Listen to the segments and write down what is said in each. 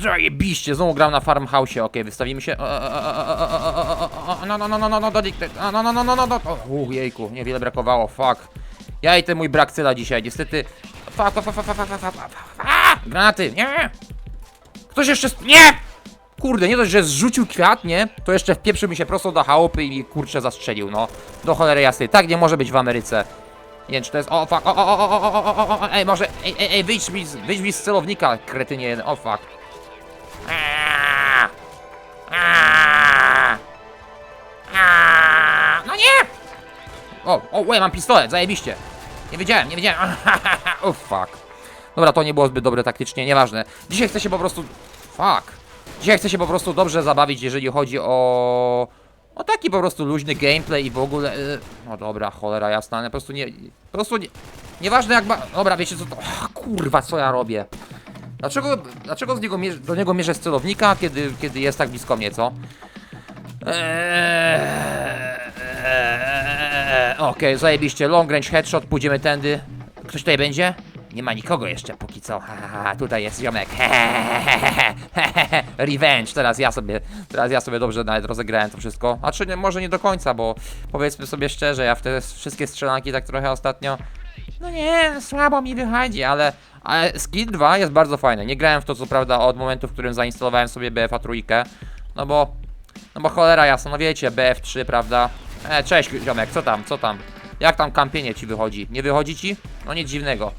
Zajebiście, znowu gram na farmhouse, okej, wystawimy się. No, no, no, no, no, no, addicted. No, no, no, no, no, no, Uuu, jejku, niewiele brakowało, fuck. Ja i ten mój brak cyla dzisiaj, niestety. Fuck, fuck, fuck, fuck, fuck, fuck, Granaty, nie! Ktoś jeszcze... Nie! Kurde, nie dość, że zrzucił kwiat, nie? To jeszcze wpieprzył mi się prosto do chałupy i kurczę zastrzelił, no. Do cholery jasnej, tak nie może być w Ameryce. Nie wiem, czy to jest... O, fuck, o, o, o, o, o, o, o, ej, może... Ej, ej, ej, wyjdź mi z, wyjdź mi z celownika, kretynie jeden, o, fuck. O, o, łe, mam pistolet, zajebiście. Nie wiedziałem, nie wiedziałem. o, fuck. Dobra, to nie było zbyt dobre taktycznie, nieważne. Dzisiaj chcę się po prostu. Fuck. Dzisiaj chcę się po prostu dobrze zabawić, jeżeli chodzi o. O taki po prostu luźny gameplay i w ogóle. y, No dobra, cholera jasna, ale po prostu nie. Po prostu nie. Nieważne jak ma. Dobra, wiecie co to. Ach, kurwa, co ja robię? Dlaczego, dlaczego z niego do niego mierzę z celownika, kiedy, kiedy jest tak blisko mnie, co? Eee, eee, Okej, zajebiście. Long range headshot, pójdziemy tędy. Ktoś tutaj będzie? Nie ma nikogo jeszcze póki co. Ha, ha, ha, tutaj jest ziomek. Revenge. Teraz ja sobie, teraz ja sobie dobrze nawet rozegrałem to wszystko. A czy nie, może nie do końca, bo powiedzmy sobie szczerze, ja w te wszystkie strzelanki tak trochę ostatnio no nie, słabo mi wychodzi, ale, ale Skill 2 jest bardzo fajny. Nie grałem w to co prawda od momentu, w którym zainstalowałem sobie BFA trójkę, no bo, no bo cholera jasno, no wiecie, BF3, prawda? E, cześć ziomek, co tam, co tam? Jak tam kampienie ci wychodzi? Nie wychodzi ci? No nic dziwnego.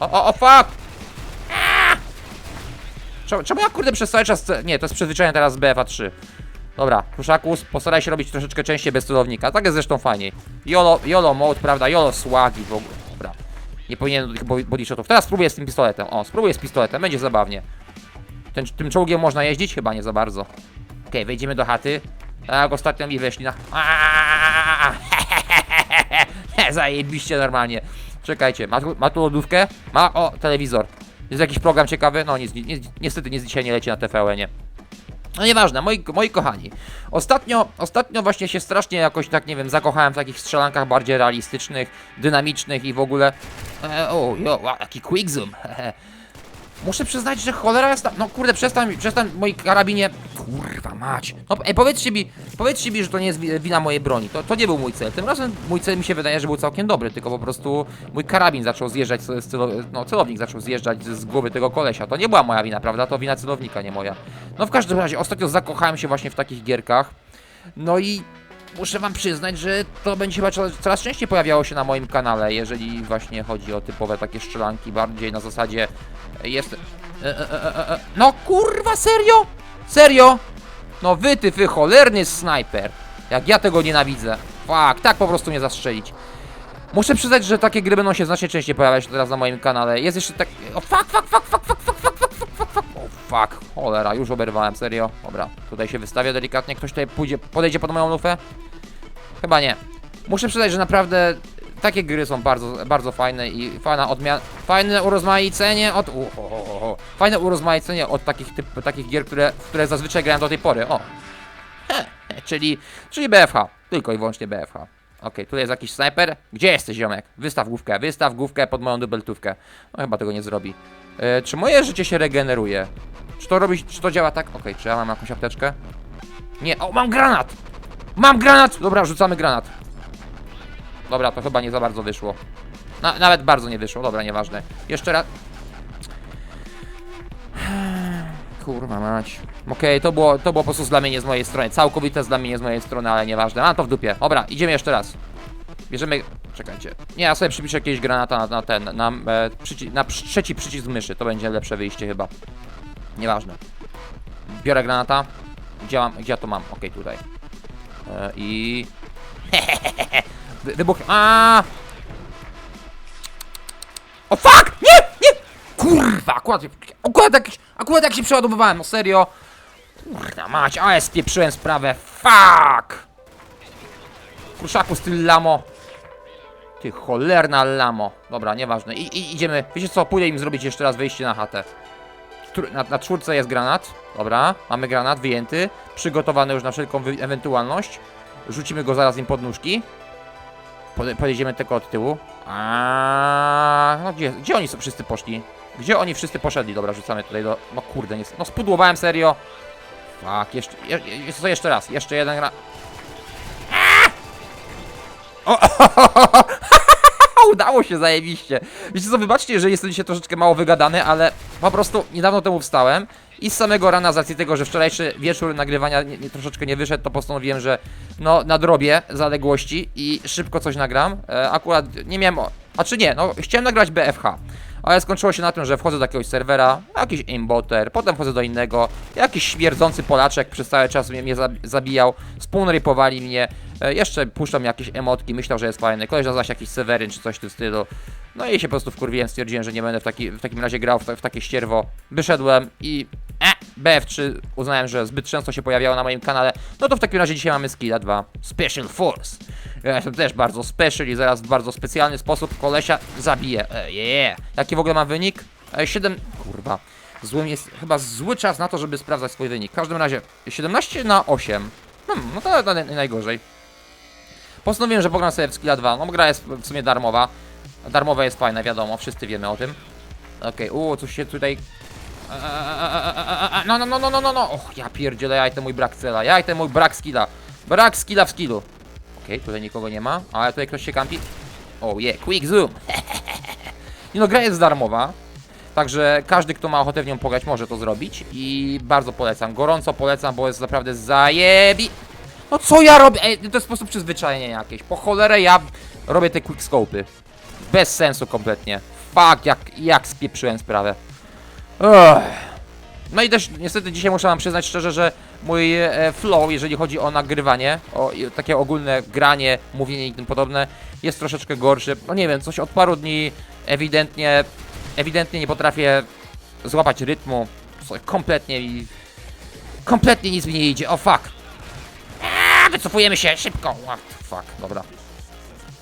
O, o, o, fuck! Czemu, czemu ja kurde przez cały czas, nie, to jest przyzwyczajenie teraz z BFA 3. Dobra, Kuszakus, postaraj się robić troszeczkę częściej bez celownika. Tak jest zresztą fajniej. YOLO, YOLO mode, prawda? YOLO swagi w ogóle. Dobra. Nie powinienem do tych bo- body shotów. Teraz spróbuję z tym pistoletem. O, spróbuję z pistoletem, będzie zabawnie. Ten, tym czołgiem można jeździć? Chyba nie za bardzo. Okej, wejdziemy do chaty. Tak, ostatnio mi weszli na... Aaaa! Zajebiście normalnie. Czekajcie, ma tu, ma tu lodówkę? Ma, o, telewizor. Jest jakiś program ciekawy? No nic, ni- niestety nic dzisiaj nie leci na TVN-ie. No nieważne, moi, moi kochani. Ostatnio, ostatnio właśnie się strasznie jakoś tak, nie wiem, zakochałem w takich strzelankach bardziej realistycznych, dynamicznych i w ogóle... E, o, jo, wow, jaki quick zoom. Muszę przyznać, że cholera jest ta... No kurde, przestań, przestań moi karabinie... Kurwa mać. No ej, powiedzcie mi, powiedzcie mi, że to nie jest wi- wina mojej broni. To, to nie był mój cel. Tym razem mój cel mi się wydaje, że był całkiem dobry, tylko po prostu mój karabin zaczął zjeżdżać, z, celo, no celownik zaczął zjeżdżać z głowy tego kolesia. To nie była moja wina, prawda? To wina celownika, nie moja. No w każdym razie, ostatnio zakochałem się właśnie w takich gierkach. No i muszę wam przyznać, że to będzie chyba coraz częściej pojawiało się na moim kanale, jeżeli właśnie chodzi o typowe takie strzelanki, bardziej na zasadzie jest... E, e, e, e, e, e. no kurwa, serio? Serio? No wy, ty, wy cholerny snajper. Jak ja tego nienawidzę. Fak, tak po prostu nie zastrzelić. Muszę przyznać, że takie gry będą się znacznie częściej pojawiać teraz na moim kanale. Jest jeszcze tak... O, fuck, fuck, fuck, fuck, fuck fuck, cholera, już oberwałem, serio. Dobra, tutaj się wystawię delikatnie. Ktoś tutaj pójdzie, podejdzie pod moją lufę? Chyba nie. Muszę przyznać, że naprawdę takie gry są bardzo, bardzo fajne i fajna odmiana, fajne urozmaicenie od, fajne urozmaicenie od takich typ, takich gier, które, które zazwyczaj grałem do tej pory. O, He, czyli, czyli BFH, tylko i wyłącznie BFH. Okej, tutaj jest jakiś snajper. Gdzie jesteś, ziomek? Wystaw główkę, wystaw główkę pod moją dubeltówkę. No chyba tego nie zrobi. E, czy moje życie się regeneruje? Czy to robi, czy to działa tak? Okej, czy ja mam jakąś apteczkę? Nie, o, mam granat! Mam granat! Dobra, rzucamy granat. Dobra, to chyba nie za bardzo wyszło. Na, nawet bardzo nie wyszło, dobra, nieważne. Jeszcze raz. Kurwa mać. Okej, to, było, to było po prostu zlamienie z mojej strony. Całkowite zlamienie z mojej strony, ale nieważne. Mam to w dupie. Dobra, idziemy jeszcze raz. Bierzemy. Czekajcie. Nie, ja sobie przypiszę jakiegoś granata na, na ten. Na, e, przyci na przy- trzeci przycisk myszy. To będzie lepsze wyjście chyba. Nieważne. Biorę granata. Gdzie, mam, gdzie ja to mam? Okej, tutaj. E, I. Wy, wybuch. A! O fuck! Nie! Nie! Kurwa! Akurat, akurat, jak, akurat jak się przeładowywałem, no serio. Kurwa mać, ale spieprzyłem sprawę. Fuck! Kruszaku styl lamo. Ty cholerna lamo. Dobra, nieważne. I, i idziemy. Wiecie co? Pójdę im zrobić jeszcze raz wejście na chatę. Na, na czwórce jest granat. Dobra, mamy granat wyjęty. Przygotowany już na wszelką ewentualność. Rzucimy go zaraz im pod nóżki. Pode- Podejdziemy tylko od tyłu. A, no gdzie, gdzie oni są wszyscy poszli? Gdzie oni wszyscy poszedli? Dobra, rzucamy tutaj do... No kurde, nie... No spudłowałem serio. Fuck, jeszcze... Je, je, co jeszcze raz? Jeszcze jeden gra... Udało się zajebiście. Wiecie co, wybaczcie, że jestem dzisiaj troszeczkę mało wygadany, ale po prostu niedawno temu wstałem i z samego rana z racji tego, że wczorajszy wieczór nagrywania nie, nie, troszeczkę nie wyszedł, to postanowiłem, że no nadrobię zaległości i szybko coś nagram. E, akurat nie miałem... A czy nie, no chciałem nagrać BFH. Ale skończyło się na tym, że wchodzę do jakiegoś serwera, jakiś aimboter, potem wchodzę do innego, jakiś śmierdzący Polaczek przez cały czas mnie, mnie za- zabijał, spoonrapowali mnie, e, jeszcze puszczam jakieś emotki, myślał, że jest fajny, koleś zaś jakiś Seweryn czy coś w tym stylu. No i się po prostu wkurwiłem, stwierdziłem, że nie będę w, taki, w takim razie grał w, w takie ścierwo. Wyszedłem i e, BF3 uznałem, że zbyt często się pojawiało na moim kanale. No to w takim razie dzisiaj mamy skilla 2 Special Force. Ja jestem też bardzo special i zaraz w bardzo specjalny sposób kolesia zabiję. E, yeah. Jaki w ogóle mam wynik? E, 7... Kurwa. Złym jest chyba zły czas na to, żeby sprawdzać swój wynik. W każdym razie 17 na 8. Hmm, no to, to najgorzej. Postanowiłem, że pogram sobie w Skilla 2. No gra jest w sumie darmowa. Darmowa jest fajna, wiadomo, wszyscy wiemy o tym. Okej, okay, coś się tutaj... No, no, no, no, no, no, no. Och, ja pierdzielę, ja i ten mój brak cela, ja i ten mój brak skilla. Brak skilla w skillu. Okej, tutaj nikogo nie ma, ale tutaj ktoś się kampi. Oh yeah, quick zoom. No, gra jest darmowa. Także każdy, kto ma ochotę w nią pograć, może to zrobić. I bardzo polecam, gorąco polecam, bo jest naprawdę zajebi... No co ja robię? Ej, to jest sposób przyzwyczajenia jakieś. Po cholerę ja robię te quickscope'y. Bez sensu kompletnie. Fuck, jak, jak spieprzyłem sprawę. No i też niestety dzisiaj muszę wam przyznać szczerze, że mój e, flow, jeżeli chodzi o nagrywanie, o takie ogólne granie, mówienie i tym podobne, jest troszeczkę gorszy. No nie wiem, coś od paru dni ewidentnie, ewidentnie nie potrafię złapać rytmu. Kompletnie i... Kompletnie nic mi nie idzie. O fuck. Aaa, wycofujemy się, szybko. What fuck, dobra.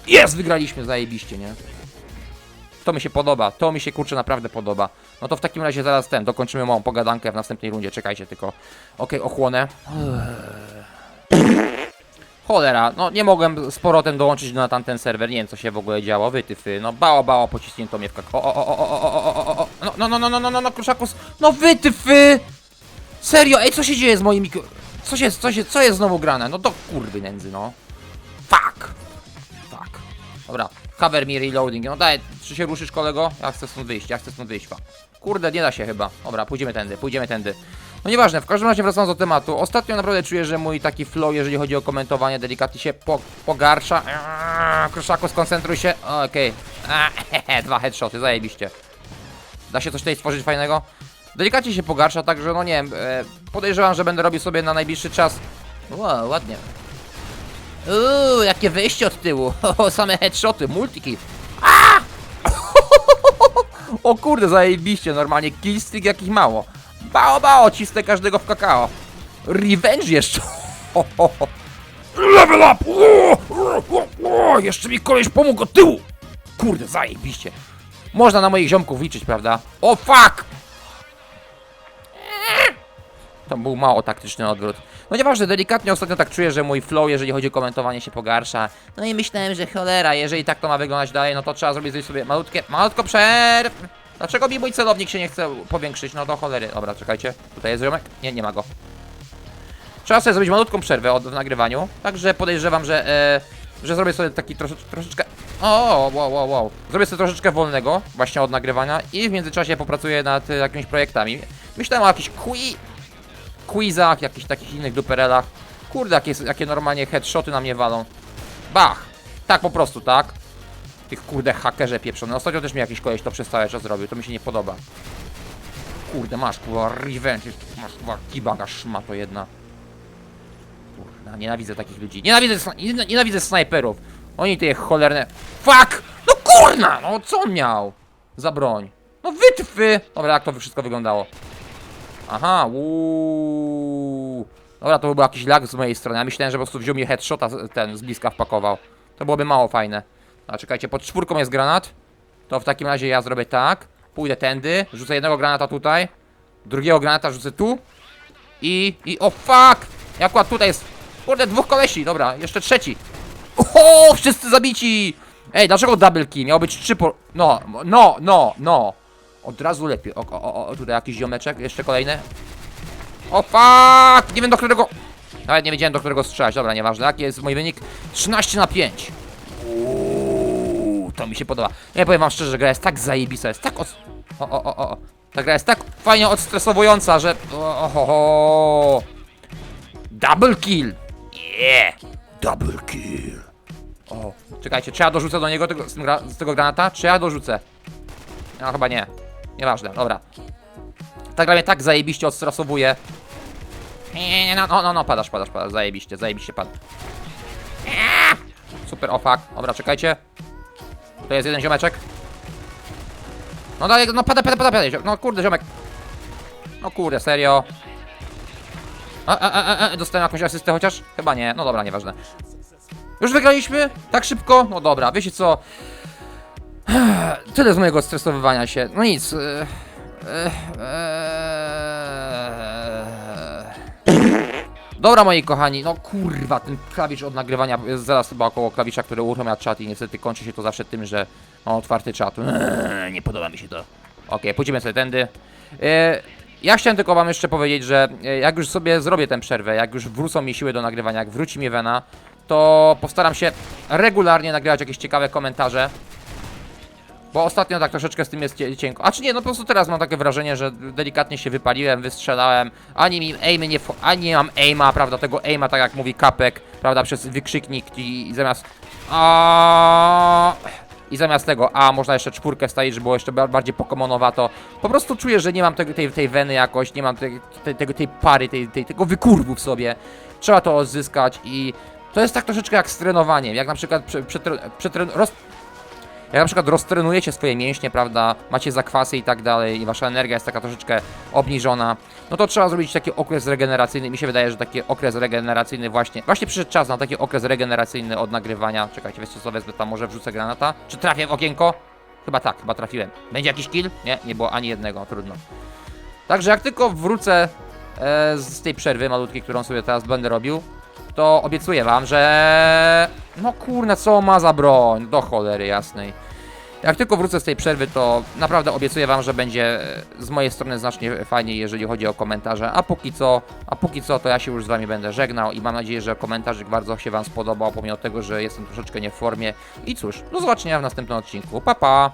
Jest, wygraliśmy, zajebiście, nie? To mi się podoba, to mi się kurczę naprawdę podoba. No to w takim razie zaraz ten, dokończymy małą pogadankę w następnej rundzie, czekajcie tylko. Okej, ochłonę. Cholera, no nie mogłem z powrotem dołączyć na tamten serwer, nie wiem co się w ogóle działo, wytyfy, no bało, bało, pocisnięto mnie w kak... O, o, o, o, o, o, o, o, o, no, no, no, no, no, no, no, no, kruszakus, no wytyfy! Serio, ej, co się dzieje z moim mikro... Co się, co się, co jest znowu grane? No to kurwy nędzy, no. Dobra, cover me reloading. No daj, czy się ruszysz kolego? Ja chcę stąd wyjść, ja chcę stąd wyjść. Fuck. Kurde, nie da się chyba. Dobra, pójdziemy tędy, pójdziemy tędy. No nieważne, w każdym razie wracając do tematu. Ostatnio naprawdę czuję, że mój taki flow, jeżeli chodzi o komentowanie, delikatnie się po, pogarsza. Eee, Kruszaku, skoncentruj się. Okej. Okay. Dwa headshoty, zajebiście. Da się coś tutaj stworzyć fajnego? Delikatnie się pogarsza, także no nie wiem, e, podejrzewam, że będę robił sobie na najbliższy czas. Wow, ładnie. Uuu, jakie wyjście od tyłu. Same headshoty, multiki. A! O kurde, zajebiście, normalnie killstreak jakich mało. Bao, bao, cisnę każdego w kakao. Revenge jeszcze. Level up! O, jeszcze mi koleś pomógł od tyłu. Kurde, zajebiście. Można na moich ziomków liczyć, prawda? O fuck! To był mało taktyczny odwrót. No nieważne, delikatnie ostatnio tak czuję, że mój flow, jeżeli chodzi o komentowanie się pogarsza. No i myślałem, że cholera, jeżeli tak to ma wyglądać dalej, no to trzeba zrobić sobie malutkie, malutko przerw. Dlaczego mi mój celownik się nie chce powiększyć? No do cholery. Dobra, czekajcie. Tutaj jest ziomek? Nie, nie ma go. Trzeba sobie zrobić malutką przerwę od, w nagrywaniu, także podejrzewam, że, e, że zrobię sobie taki trosze, troszeczkę... O, wow, wow, wow. Zrobię sobie troszeczkę wolnego właśnie od nagrywania i w międzyczasie popracuję nad e, jakimiś projektami. Myślałem o jakichś qui quizach, jakichś takich innych duperelach. Kurde, jakie, jakie normalnie headshoty na mnie walą. Bach! Tak po prostu, tak? Tych kurde hakerze pieprzone. Ostatnio też mi jakiś koleś to przez cały czas zrobił, to mi się nie podoba. Kurde, masz kurwa revenge, masz kurwa kibaga szmato jedna. Kurna, nienawidzę takich ludzi. Nienawidzę, sna- niena- nienawidzę snajperów. Oni te cholerne... Fuck! No kurna! No co on miał? Za broń. No wytwy! Dobra, jak to wszystko wyglądało? Aha, uuu. Dobra, to by był jakiś lag z mojej strony. Ja myślałem, że po prostu wziął mi headshota z- ten z bliska wpakował. To byłoby mało fajne. A czekajcie, pod czwórką jest granat. To w takim razie ja zrobię tak. Pójdę tędy, rzucę jednego granata tutaj. Drugiego granata rzucę tu. I, i, o fuck! Jak akurat tutaj jest, kurde, dwóch kolesi. Dobra, jeszcze trzeci. O, wszyscy zabici! Ej, dlaczego double kill? Miało być trzy po... No, no, no, no. Od razu lepiej. O, o, o, tutaj jakiś ziomeczek, jeszcze kolejny. O fuck! Nie wiem do którego... Nawet nie wiedziałem do którego strzelać, dobra, nieważne. Jaki jest mój wynik? 13 na 5. Uuu, to mi się podoba. Nie powiem wam szczerze, że gra jest tak zajebista, jest tak od... O, o, o, o. Ta gra jest tak fajnie odstresowująca, że... O, o, o, o. Double kill! Yeah! Double kill! O, czekajcie, czy ja dorzucę do niego tego, z tego granata? Czy ja dorzucę? No chyba nie. Nieważne, dobra. Ta gra mnie tak zajebiście odstresowuje. Nie, nie, no, no, no, no, padasz, padasz, padasz, zajebiście, zajebiście padł. Super, o fuck. Dobra, czekajcie. To jest jeden ziomeczek. No dalej, no pada, pada, pada, pada, no kurde, ziomek. No kurde, serio. A, a, a, a, dostałem jakąś asystę chociaż? Chyba nie, no dobra, nieważne. Już wygraliśmy? Tak szybko? No dobra, wiecie co? Tyle z mojego stresowywania się. No nic. e, e, e. Dobra, moi kochani, no kurwa, ten klawisz od nagrywania jest zaraz chyba około klawisza, który uruchamia czat i niestety kończy się to zawsze tym, że mam otwarty czat. Eee, nie podoba mi się to. Okej, pójdziemy sobie tędy. Ja chciałem tylko wam jeszcze powiedzieć, że jak już sobie zrobię tę przerwę, jak już wrócą mi siły do nagrywania, jak wróci mi Wena, to postaram się regularnie nagrywać jakieś ciekawe komentarze. Bo ostatnio tak troszeczkę z tym jest cie- cienko. A czy nie, no po prostu teraz mam takie wrażenie, że delikatnie się wypaliłem, wystrzelałem. Ani mi aimy nie, ani nie mam aima, prawda, tego aima, tak jak mówi Kapek, prawda, przez wykrzyknik i, i zamiast... A I zamiast tego A można jeszcze czwórkę wstawić, żeby było jeszcze ba- bardziej pokomonowato. Po prostu czuję, że nie mam tego, tej, tej weny jakoś, nie mam tej, tej, tej pary, tej, tej, tego wykurwu w sobie. Trzeba to odzyskać i to jest tak troszeczkę jak z trenowaniem. Jak na przykład prze, przetre, przetre, roz, jak na przykład roztrenujecie swoje mięśnie, prawda, macie zakwasy i tak dalej i wasza energia jest taka troszeczkę obniżona, no to trzeba zrobić taki okres regeneracyjny. Mi się wydaje, że taki okres regeneracyjny właśnie, właśnie przyszedł czas na taki okres regeneracyjny od nagrywania. Czekajcie, wiecie co, wezmę tam, może wrzucę granata. Czy trafię w okienko? Chyba tak, chyba trafiłem. Będzie jakiś kill? Nie, nie było ani jednego, trudno. Także jak tylko wrócę e, z tej przerwy malutkiej, którą sobie teraz będę robił, to obiecuję wam, że... Kurna, co ma za broń? Do cholery jasnej. Jak tylko wrócę z tej przerwy, to naprawdę obiecuję wam, że będzie e, z mojej strony znacznie fajniej, jeżeli chodzi o komentarze. A póki co, a póki co, to ja się już z wami będę żegnał i mam nadzieję, że komentarzyk bardzo się wam spodobał, pomimo tego, że jestem troszeczkę nie w formie. I cóż, do zobaczenia w następnym odcinku. Pa pa!